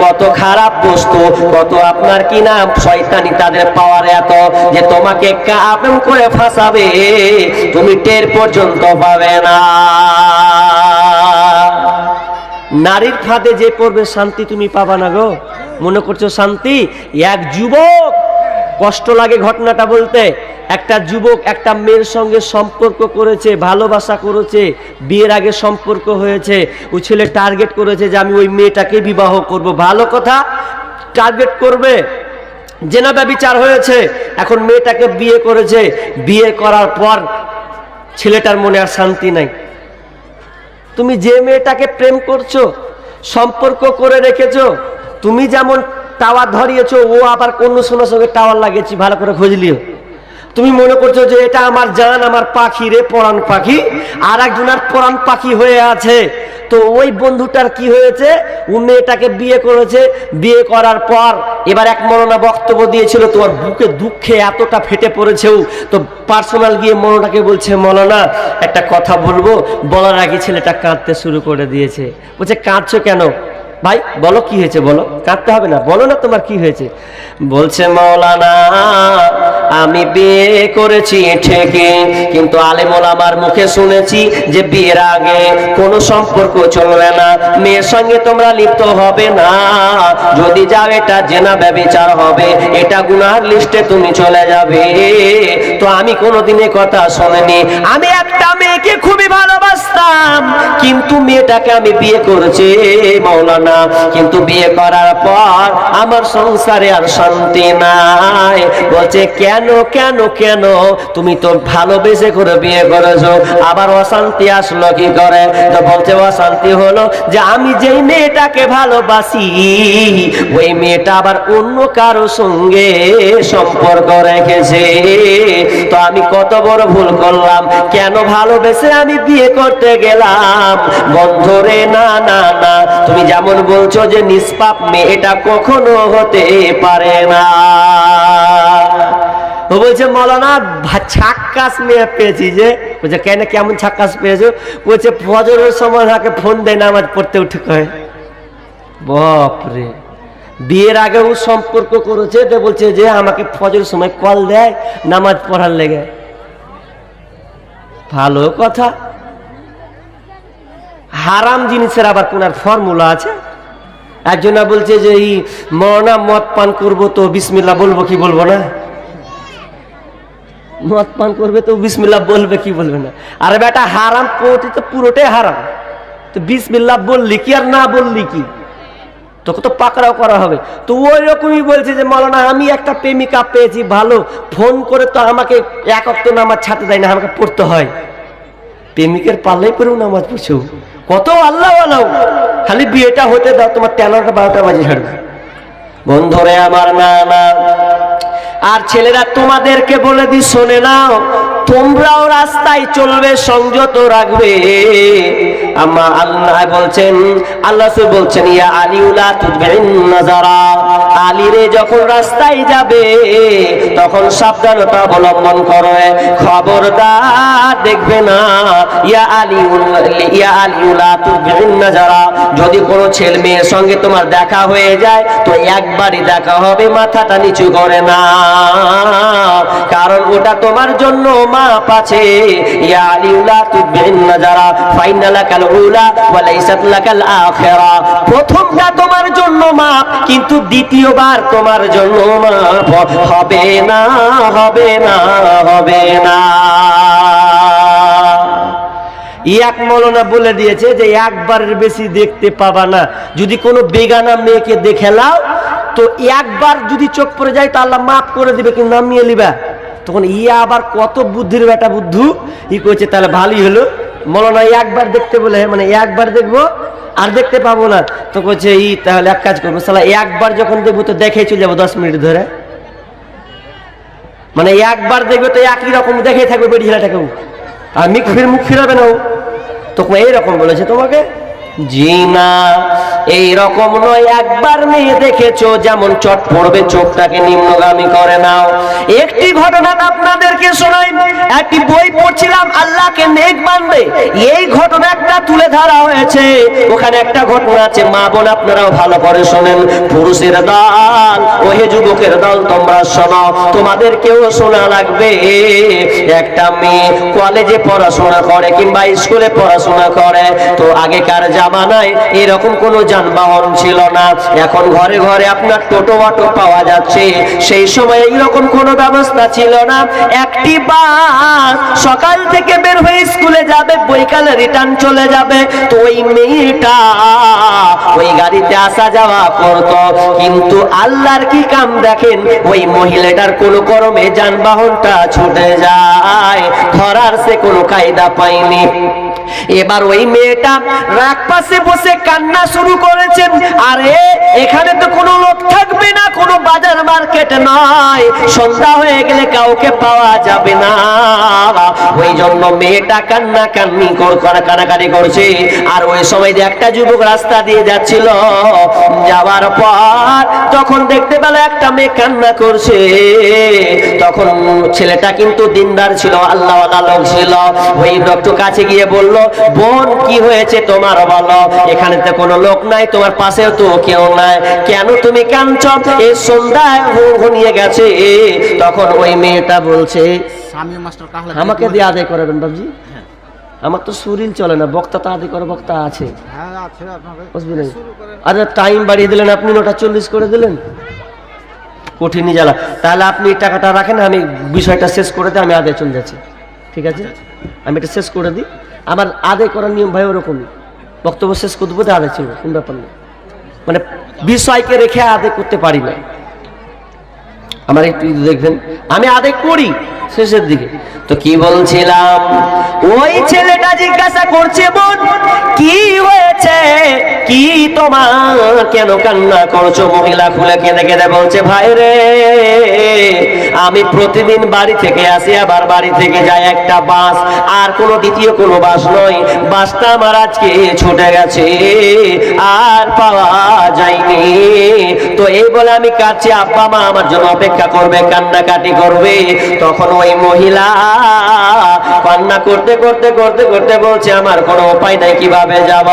কত খারাপ কত আপনার শয়তানি তাদের এত যে তোমাকে করে ফাঁসাবে, তুমি টের পর্যন্ত পাবে না। নারীর ফাঁদে যে পড়বে শান্তি তুমি পাবা না গো। মনে করছ শান্তি? এক যুবক কষ্ট লাগে ঘটনাটা বলতে। একটা যুবক একটা মেয়ের সঙ্গে সম্পর্ক করেছে, ভালোবাসা করেছে, বিয়ের আগে সম্পর্ক হয়েছে। ওই ছেলে টার্গেট করেছে যে আমি ওই মেয়েটাকে বিবাহ করব। ভালো কথা টার্গেট করবে। জেনাবা বিচার হয়েছে, এখন মেয়েটাকে বিয়ে করেছে। বিয়ে করার পর ছেলেটার মনে আর শান্তি নাই। তুমি যে মেয়েটাকে প্রেম করছ, সম্পর্ক করে রেখেছো, তুমি যেমন টাওয়ার ধরিয়েছো, ও আবার কোন সোনার সঙ্গে টাওয়ার লাগিয়েছি, ভালো করে খুঁজলিও। তুমি মনে করছ যে এটা আমার জান, আমার পাখি রে, পরাণ পাখি আর একজনের পরাণ পাখি হয়ে আছে। তো ওই বন্ধুটার কি হয়েছে? ও মেয়েটাকে বিয়ে করেছে। বিয়ে করার পর এবার এক মরনা বক্তব্য দিয়েছিল, তোমার বুকে দুঃখে এতটা ফেটে পড়েছেও। তো পার্সোনাল গিয়ে মনটাকে বলছে মলনা একটা কথা বলব, বলার আগে ছেলেটা কাঁদতে শুরু করে দিয়েছে। বলছে, কাঁদছো কেন? ভাই, বলো কি হয়েছে, বলো। কাঁদতে হবে না, বলো না তোমার কি হয়েছে। বলছে, মৌলানা, আমি বিয়ে করেছি ঠিকই কিন্তু আলেমল আমার মুখে শুনেছি যে বিয়ের আগে কোনো সম্পর্ক চলবে না, মেয়ের সঙ্গে তোমরা লিপ্ত হবে না। যদি যাও, এটা জেনা ব্যবচার হবে, এটা গুনার লিস্টে তুমি চলে যাবে। তো আমি কোনোদিনে কথা শোনেনি আমি একটা মেয়েকে খুবই ভালোবাসতাম, কিন্তু মেয়েটাকে আমি বিয়ে করেছি মৌলানা কিন্তু বিয়ে করার পর আমার সংসারে আর শান্তি নাই। বলছে, কেন কেন কেন? তুমি তো ভালোবেসে করে বিয়ে করেছ। আবার অশান্তি আসলো কি করে? তো বলছে, অশান্তি হলো যে আমি যেই মেয়েটাকে ভালোবাসি, ওই মেয়েটা আবার অন্য কারও সঙ্গে সম্পর্ক রেখেছে। তো আমি কত বড় ভুল করলাম। কেন ভালোবেসে আমি বিয়ে করতে গেলাম? বন্ধরে না না না। তুমি যেমন বলছো যে নিষ্পাপ মেয়ে এটা কখনো হতে পারে না। ও বলছে, মলানা ছাক্কাস মেয়ে পেয়েছি যে। বলছে, কেন, কেমন ছাক্কাস পেয়েছ? বলছে, ফজরের সময় তাকে ফোন দেয় না, আমার পড়তে উঠে কয়। বাপরে। বিয়ের আগেও সম্পর্ক করেছে, তো বলছে যে আমাকে ফজরের সময় কল দেয়, নামাজ পড়ার লেগে। ভালো কথা। হারাম জিনিসের আবার কোন ফর্মুলা আছে? একজনা বলছে যে এই মরনা, মদ পান করব তো বিসমিল্লা বলব কি বলব না? মদ পান করবে তো বিসমিল্লা বলবে কি বলবে না? আর বেটা, হারাম পড়তে তো পুরোটাই হারাম। তো বিসমিল্লা বললি কি আর না বললি কি? তোকে তো পাকড়াও করা হবে। তো ওই রকমই বলছে যে, মৌলানা, আমি একটা প্রেমিকা পেয়েছি, ভালো। ফোন করে তো আমাকে এক অক্ত নামাজ ছাড়তে দেয় না, আমাকে পড়তে হয়। প্রেমিকের পাল্লাই করেও নামাজ পড়ছে? কত আল্লাহ আল্লাহ খালি বিয়েটা হতে দাও, তোমার তেরোটা বারোটা বাজে ছাড়বে। বন্ধুরে, আমার না না আর ছেলেরা তোমাদেরকে বলে দি, শোনে নাও তোমরাও রাস্তায় চলবে, সংযত রাখবে। আমা আল্লাহ বলছেন আল্লাহ বলছেন, ইয়া আলিউলা তুদবিন নাজারা আলীরে যখন রাস্তায় যাবে, তখন সাবধানতা অবলম্বন করো। খবরদার দেখবে না, ইয়া আলিউল ইয়া আলিউলা তুদবিন নাজারা যদি কোনো ছেলে মেয়ের সঙ্গে তোমার দেখা হয়ে যায়, তো একবারই দেখা হবে, মাথাটা নিচু করে না। কারণ ওটা তোমার জন্য মাপ আছে। ইয়া প্রথমটা তোমার জন্য মাপ, কিন্তু দ্বিতীয়বার তোমার জন্য মাপ হবে না হবে না হবে না। এক মলনা বলে দিয়েছে যে একবারের বেশি দেখতে পাবা না। যদি কোনো বেগানা মেয়েকে দেখে লাও, তো একবার যদি চোখ পড়ে যায়, তা আল্লাহ মাফ করে দিবে, কিন্তু নামিয়ে নিবা। তখন ইয়া আবার কত বুদ্ধির বেটা বুদ্ধু? ই করছে তাহলে ভালোই হলো। মলনা একবার দেখতে বলে মানে একবার দেখব, আর দেখতে পাবো না। তো বলছে ই, তাহলে এক কাজ করব সালা একবার যখন দেখব তো দেখে চলে যাব দশ মিনিট ধরে। মানে একবার দেখবে তো একই রকম দেখে থাকবে বেরিয়ে ছেলেটাকেও আর মুখ ফির মুখ ফিরাবে না ও। তখন এইরকম বলেছে তোমাকে। জি এই রকম নয়, একবার মেয়ে দেখেছ, যেমন চট পড়বে, চোখটাকে নিম্নগামী করে নাও। একটি ঘটনা আপনাদেরকে শোনাই, একটি বই পড়ছিলাম, আল্লাহকে নেক বানবে এই ঘটনা একটা তুলে ধরা হয়েছে। ওখানে একটা ঘটনা আছে, মা বোন আপনারাও ভালো করে শোনেন, পুরুষের দল, ওহে যুবকের দল, তোমরা শোনো, তোমাদেরকেও শোনা লাগবে। একটা মেয়ে কলেজে পড়াশোনা করে কিংবা স্কুলে পড়াশোনা করে, তো আগেকার জামানায় এরকম কোনো যানবাহন ছিল না। এখন ঘরে ঘরে আপনার টোটো অটো পাওয়া যাচ্ছে। সেই সময় এইরকম কোনো ব্যবস্থা ছিল না। একটি বাস সকাল থেকে বের হয়ে স্কুলে যাবে, বৈকালে রিটার্ন চলে যাবে। তো ওই মেয়েটা ওই গাড়িতে আসা যাওয়া করত। কিন্তু আল্লাহর কি কাম দেখেন? ওই মহিলাটার কোনো করমে যানবাহনটা ছুটে যায়। ধরার সে কোনো কায়দা পায়নি। এবার ওই মেয়েটা রাগ পাশে বসে কান্না শুরু করেছেন। আরে, এখানে তো কোনো লোক থাকবে না, কোনো বাজার মার্কেট নয় সন্ধ্যা হয়ে গেলে কাউকে পাওয়া যাবে না। ওই জন্য মেয়েটা কান্না কান্নি কানাকানি করছে। আর ওই সময় যে একটা যুবক রাস্তা দিয়ে যাচ্ছিল, যাওয়ার পর তখন দেখতে পেল একটা মেয়ে কান্না করছে। তখন ছেলেটা কিন্তু দিনদার ছিল আল্লাহ লোক ছিল। ওই লোকটো কাছে গিয়ে বলল বোন কি হয়েছে তোমার বলো? এখানে তো কোনো লোক নাই তোমার পাশেও তো কেউ নাই। কেন তুমি কাঁদছ? এই সন্ধ্যায় ঘনিয়ে গেছে। তখন ওই মেয়েটা বলছে আমাকে দিয়ে আদায় করাবেন বাবজি। আমার তো শরীর চলে না বক্তা তো আদায় করে বক্তা আছে। হ্যাঁ বুঝলেন আরে টাইম বাড়িয়ে দিলেন আপনি নটা চল্লিশ করে দিলেন। কঠিনই জ্বালা। তাহলে আপনি টাকাটা রাখেন আমি বিষয়টা শেষ করে দিই আমি আদায় চলে যাচ্ছি। ঠিক আছে? আমি এটা শেষ করে দিই। আমার আদায় করার নিয়ম ভাই ওরকমই। বক্তব্য শেষ করতে আদায় ছিল, কোন ব্যাপার না মানে বিষয়কে রেখে আদায় করতে পারি না। আমার একটু দেখবেন, আমি আদায় করি শেষের দিকে। তো কি বলছিলাম? ওই ছেলেটা জিজ্ঞাসা করছে, বোন, কি হয়েছে? কি তোমার? কেন কান্না করছ? মহিলা খুলে কেঁদে কেঁদে বলছে, ভাই রে, আমি প্রতিদিন বাড়ি থেকে আসি, আবার বাড়ি থেকে যাই একটা বাস, আর কোনো দ্বিতীয় কোনো বাস নয়। বাসটা আমার আজকে ছুটে গেছে, আর পাওয়া যায়নি। তো এই বলে আমি কাছে আব্বা মা আমার জন্য অপেক্ষা করবে, কান্নাকাটি করবে। তখন ওই মহিলা। কান্না করতে করতে করতে করতে বলছে, আমার কোনো উপায় নাই, কীভাবে যাব?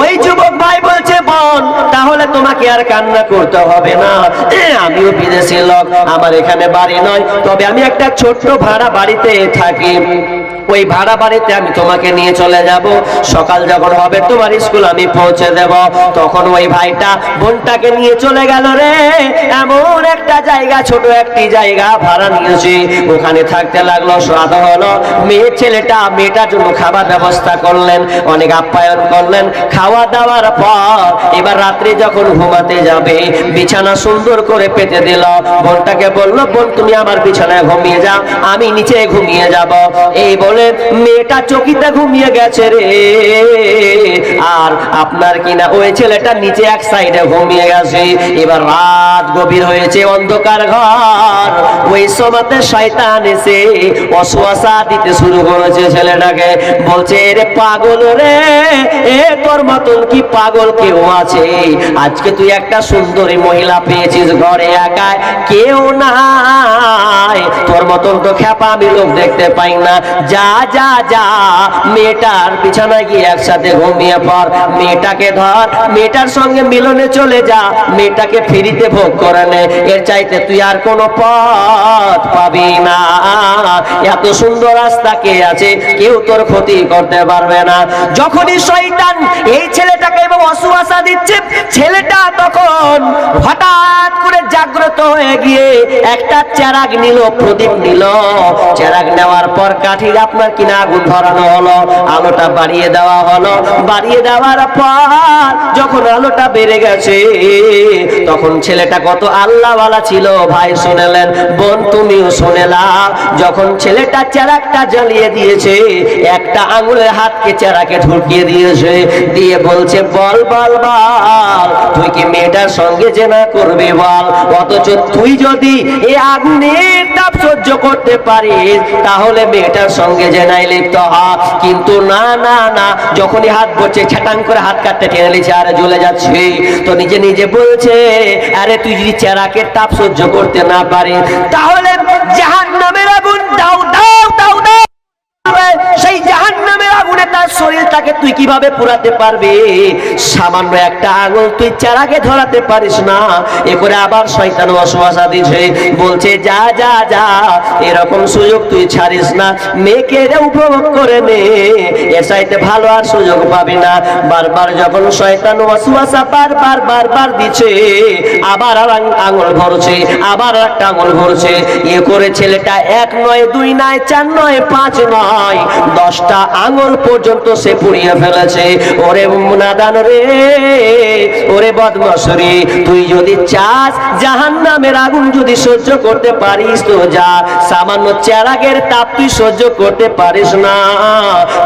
ওই যুবক ভাই বলছে, বোন, তাহলে তোমাকে আর কান্না করতে হবে না। আমিও বিদেশি লোক, আমার এখানে বাড়ি নয়। তবে আমি একটা ছোট্ট ভাড়া বাড়িতে থাকি। ওই ভাড়া বাড়িতে আমি তোমাকে নিয়ে চলে যাব। সকাল যখন হবে, তোমার স্কুল আমি পৌঁছে দেব। তখন ওই ভাইটা বোনটাকে নিয়ে চলে গেল রে। এমন একটা জায়গা, ছোট একটি জায়গা ভাড়া নিয়েছি। ওখানে থাকতে লাগল স্বাদ হলো। মেয়ে ছেলেটা, মেয়েটার জন্য খাবার ব্যবস্থা করলেন, অনেক আপ্যায়ন করলেন। খাওয়া দাওয়ার পর এবার রাত্রে যখন ঘুমাতে যাবে, বিছানা সুন্দর করে পেতে দিল। বোনটাকে বলল, বোন, তুমি আমার বিছানায় ঘুমিয়ে যাও, আমি নিচে ঘুমিয়ে যাব। এই বলে মেয়েটা চকিতে ঘুমিয়ে গেছে রে। আর আপনার কিনা ওই ছেলেটা নিচে এক সাইডে ঘুমিয়ে গেছে। এবার রাত গভীর হয়েছে অন্ধকার ঘর। ওই সময়তে শয়তান এসে অশুয়াশা দিতে শুরু করেছে ছেলেটাকে। বলছে রে পাগল রে, এ তোর মতন কি পাগল কেউ আছে? আজকে তুই একটা সুন্দরী মহিলা পেয়েছিস ঘরে একাই। কেউ নাই। তোর মতন তো খেপা আমি লোক দেখতে পাই না। যা যা যা, মেয়েটার বিছানায় গিয়ে একসাথে ঘুমিয়ে পর মেয়েটাকে ধর, মেয়েটার সঙ্গে মিলনে চলে যা। মেয়েটাকে ফিরিতে ভোগ করে নে। এর চাইতে তুই আর কোনো পথ পাবি না। এত সুন্দর রাস্তা কে আছে? কেউ তোর ক্ষতি করতে পারবে না। যখনই শয়তান এই ছেলেটাকে এবং অসুয়াশা দিচ্ছে, ছেলেটা তখন হঠাৎ করে জাগ্রত হয়ে গিয়ে একটা চেরাগ নিল, প্রদীপ নিল। চেরাগ নেওয়ার পর কাঠির আপনার কিনা আগুন ধরানো হলো, আলোটা বাড়িয়ে দেওয়া হলো। বাড়িয়ে দেওয়ার পর যখন আলোটা বেড়ে গেছে, তখন ছেলেটা কত আল্লাহওয়ালা ছিল, ভাই শুনেলেন, বোন তুমিও শুনেলা। যখন ছেলেটা চেরাকটা জ্বালিয়ে দিয়েছে, একটা আঙুলের হাতকে চেরাকে ঢুকিয়ে দিয়েছে, দিয়ে বলছে, বল বল বল, তুই কি মেয়েটার সঙ্গে জেনা করবে বল? অথচ তুই যদি এই আগুনের তাপ সহ্য করতে পারিস, তাহলে মেয়েটার সঙ্গে সঙ্গে যে নাই লিপ্ত হ। কিন্তু না না না, যখনই হাত পড়ছে ছাটাং করে হাত কাটতে টেনে নিচ্ছে আর জ্বলে যাচ্ছে। তো নিজে নিজে বলছে, আরে তুই যদি চেরাকের তাপ সহ্য করতে না পারে। তাহলে জাহান নামের আগুন দাও দাও দাও দাও। সেই জাহান নামের আগুনে তার শরীরটাকে তুই কীভাবে পুরাতে পারবি? সামান্য একটা আঙুল তুই চারাকে ধরাতে পারিস না। এ করে আবার শয়তান অশ্বাসা দিছে বলছে, যা যা যা, এরকম সুযোগ তুই ছাড়িস না। মেয়েকে উপভোগ করে নে। এর চাইতে ভালো আর সুযোগ পাবি না। বারবার যখন শয়তান ওয়াসওয়াসা বারবার বারবার দিচ্ছে, আবার আর আঙুল ভরছে, আবার একটা আঙুল ভরছে। এ করে ছেলেটা এক নয়, দুই নয়, চার নয়, পাঁচ নয়, দশটা আঙুল পর্যন্ত সে পুড়িয়ে ফেলেছে। ওরে মুনাদান রে, ওরে বদমাসরে তুই যদি চাস জাহান নামের আগুন যদি সহ্য করতে পারিস তো যা, সামান্য চেরাগের তাপ তুই সহ্য করতে পারিস না।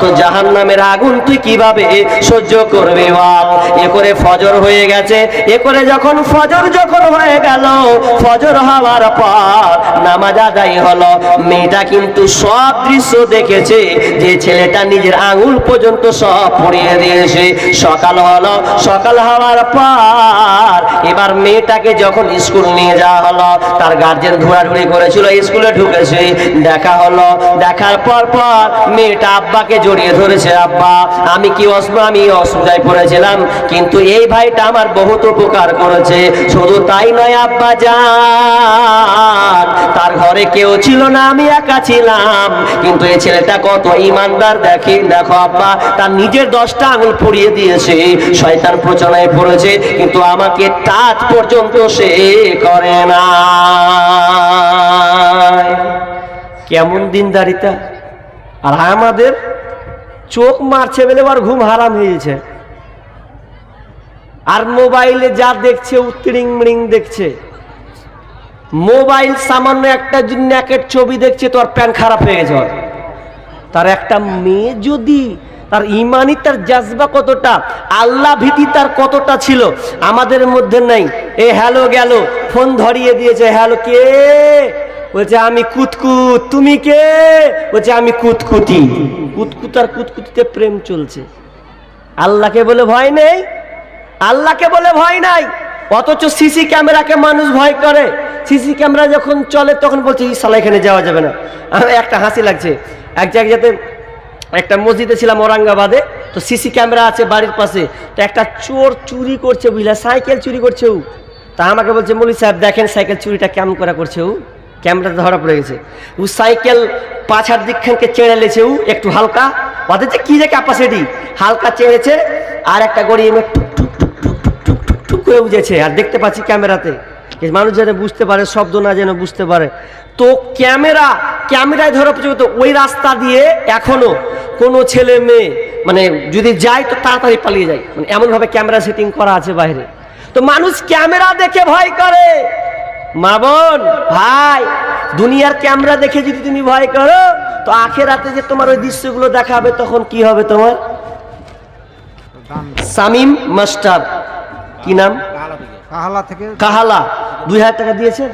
তো জাহান নামের আগুন তুই কীভাবে সহ্য করবি বল এ করে ফজর হয়ে গেছে। এ করে যখন ফজর যখন হয়ে গেল, ফজর হওয়ার পর নামাজ আদায় হলো। মেয়েটা কিন্তু সব দৃশ্য দেখেছে যে ছেলেটা নিজের আঙুল পর্যন্ত সব পড়িয়ে দিয়েছে। সকাল হলো, সকাল হওয়ার পর এবার মেয়েটাকে যখন স্কুল নিয়ে যাওয়া হলো, তার গার্জেন ঘোরাঘুরি করেছিল, স্কুলে ঢুকেছে। দেখা হলো, দেখার পর পর মেয়েটা আব্বাকে জড়িয়ে ধরেছে, আব্বা, আমি কি অসম আমি অসুবিধায় পড়েছিলাম, কিন্তু এই ভাইটা আমার বহুত উপকার করেছে। শুধু তাই নয়, আব্বা যান তার ঘরে কেউ ছিল না, আমি একা ছিলাম। কিন্তু এই ছেলেটা কত ইমানদার দেখে দেখো আব্বা, তার নিজের দশটা আঙুল পুড়িয়ে দিয়েছে। শয়তান প্রচনায় পড়েছে, কিন্তু আমাকে টাচ পর্যন্ত সে করে না। কেমন দিনদারিতা আর আমাদের চোখ মারছে বলে আর ঘুম হারাম হয়েছে। আর মোবাইলে যা দেখছে উত্তরিং মিড়িং দেখছে। মোবাইল সামান্য একটা ন্যাকের ছবি দেখছে তো আর প্যান খারাপ হয়ে ওর। তার একটা মেয়ে যদি তার ইমানি তার জাজবা কতটা, আল্লাহ ভীতি তার কতটা ছিল, আমাদের মধ্যে নাই। এ হ্যালো গেল, ফোন ধরিয়ে দিয়েছে, হ্যালো কে? বলছে, আমি কুতকুত। তুমি কে? বলছে, আমি কুতকুতি। কুতকুত আর কুতকুতিতে প্রেম চলছে। আল্লাহকে বলে ভয় নেই? আল্লাহকে বলে ভয় নাই? অথচ সিসি ক্যামেরাকে মানুষ ভয় করে। সিসি ক্যামেরা যখন চলে, তখন বলছে সালা এখানে যাওয়া যাবে না। একটা হাসি লাগছে। এক জায়গায় যাতে একটা মসজিদে ছিলাম ঔরঙ্গাবাদে, তো সিসি ক্যামেরা আছে বাড়ির পাশে, তো একটা চোর চুরি করছে বুঝলা, সাইকেল চুরি করছে ও। তা আমাকে বলছে, মলি সাহেব, দেখেন সাইকেল চুরিটা কেমন করা করছে ও। ক্যামেরাতে ধরা পড়ে গেছে। ও সাইকেল পাছার দিকখানকে চেড়ে লেছে ও, একটু হালকা। ওদের যে কী যে ক্যাপাসিটি হালকা চেড়েছে, আর একটা গড়ি টুক টুক টুক টুক টুক টুক টুক করে উজেছে আর দেখতে পাচ্ছি ক্যামেরাতে। মানুষ যেন বুঝতে পারে শব্দ না যেন বুঝতে পারে। তো ক্যামেরা ক্যামেরায় ধরা পড়ছে তো ওই রাস্তা দিয়ে এখনও কোনো ছেলে মেয়ে মানে যদি যায় তো তাড়াতাড়ি পালিয়ে যায়। মানে এমনভাবে ক্যামেরা সেটিং করা আছে বাইরে। তো মানুষ ক্যামেরা দেখে ভয় করে। মা বোন ভাই দুনিয়ার ক্যামেরা দেখে যদি তুমি ভয় করো তো আখেরাতে যে তোমার ওই দৃশ্যগুলো দেখাবে তখন কি হবে তোমার? সামিম মাস্টার। কি নাম? কাহালা থেকে। কাহালা। দুই হাজার টাকা দিয়েছে?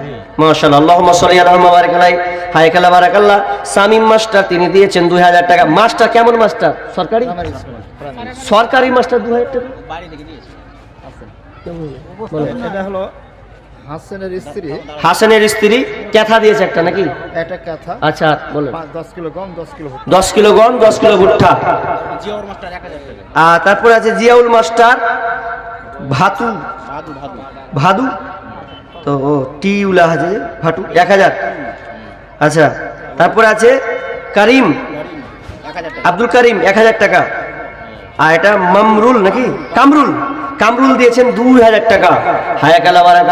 মাশাআল্লাহ আল্লাহুম্মা সাল্লি আলা মুহাম্মাদ বারাক আলাই হায় কালা বারাকাল্লাহ। সামিম মাস্টার তিনি দিয়েছেন দুই হাজার টাকা। মাস্টার কেমন মাস্টার? সরকারি? সরকারি মাস্টার দুই হাজার টাকা? এটা হাসানের স্ত্রী। হাসানের স্ত্রী ক্যাথা দিয়েছে একটা নাকি? একটা কথা আচ্ছা বলেন। দশ কিলো গম দশ কিলো ভুট্টা। দশ কিলো গম দশ কিলো ভুট্টা। আর তারপরে আছে জিয়াউল মাস্টার ভাতু ভাদু তো ও টি উলা আছে ফাটু ভাটু এক হাজার। আচ্ছা তারপরে আছে করিম। আব্দুল করিম এক হাজার টাকা। আর এটা মামরুল নাকি? কামরুল। কামরুল দিয়েছেন দুই হাজার টাকা। হায়াক আল্লাহ বারাক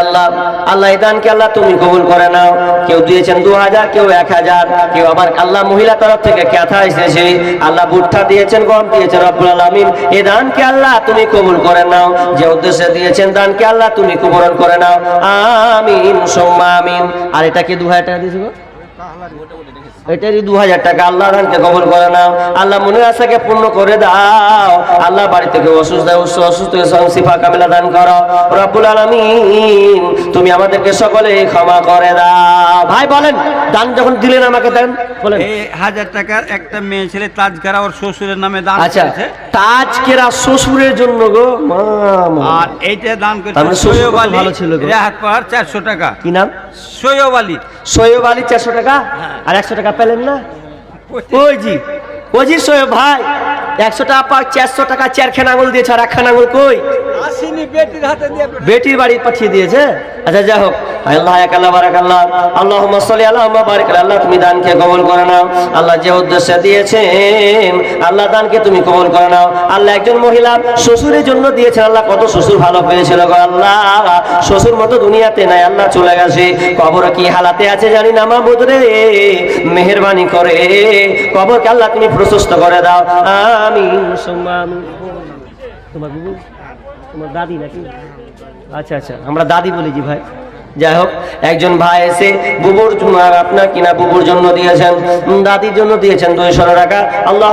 আল্লাহ এই আল্লাহ তুমি কবুল করে নাও। কেউ দিয়েছেন দু হাজার, কেউ এক হাজার। কেউ আবার আল্লাহ মহিলা তরফ থেকে ক্যাথা এসেছে। আল্লাহ ভুট্টা দিয়েছেন, গম দিয়েছেন, রব্বুল আলামিন। এই দানকে আল্লাহ তুমি কবুল করে নাও। যে উদ্দেশ্যে দিয়েছেন দানকে আল্লাহ তুমি কবুল করে নাও। আমিন, সোম্মা আমিন। আর এটা কি দু হাজার টাকা দিয়েছে গো? কাহালা এটারই দু হাজার টাকা আল্লাহ দানকে কবল করে নাও আল্লাহ মনের আশাকে পূর্ণ করে দাও। আল্লাহ বাড়ি থেকে অসুস্থ অসুস্থ অসুস্থ সিফা কামেলা দান করো। রব্বুল আলামিন তুমি আমাদেরকে সকলে ক্ষমা করে দাও। ভাই বলেন দান যখন দিলেন আমাকে দেন বলেন। হাজার টাকার একটা মেয়ে ছেলে তাজগারা ওর শ্বশুরের নামে দান আচ্ছা করেছে। তাজ কেরা শ্বশুরের জন্য গো আর এইটা দান কত আলী ভালো ছিল। রেহাত পাড়ার চারশো টাকা। কি নাম? সৈয়ব আলী। সোয়েব আলী চারশো টাকা? আর একশো টাকা পেলেন না? ওই জি ওই জি সোয়েব ভাই একশো টাকা চারশো টাকা চারখান আঙুল দিয়েছে আর একখান আঙুল কই? বেটির বাড়ি পাঠিয়ে দিয়েছে? আচ্ছা যাই হোক। আল্লাহ এক আল্লাহ বারাক আল্লাহ আল্লাহ সাল্লি আল্লাহ বারিক আল্লাহ। তুমি দানকে কবুল করে নাও। আল্লাহ যে উদ্দেশ্যে দিয়েছেন, আল্লাহ দানকে তুমি কবুল করে নাও। আল্লাহ একজন মহিলা, শ্বশুরের জন্য দিয়েছেন। আল্লাহ কত শ্বশুর ভালো পেয়েছিল গো আল্লাহ। শ্বশুর মতো দুনিয়াতে নাই, আল্লাহ চলে গেছে। কবর কি হালাতে আছে জানি না মাহবুদ রে। মেহরবানি করে। কবরকে আল্লাহ তুমি প্রশস্ত করে দাও। আমিন। তোমার তোমার দাদি নাকি? আচ্ছা আচ্ছা আমরা দাদি বলেছি ভাই। যাই হোক, একজন ভাই এসে বুবুর আপনার কিনা বুবুর জন্য দিয়েছেন দাদির জন্য দিয়েছেন দুইশো টাকা। আল্লাহ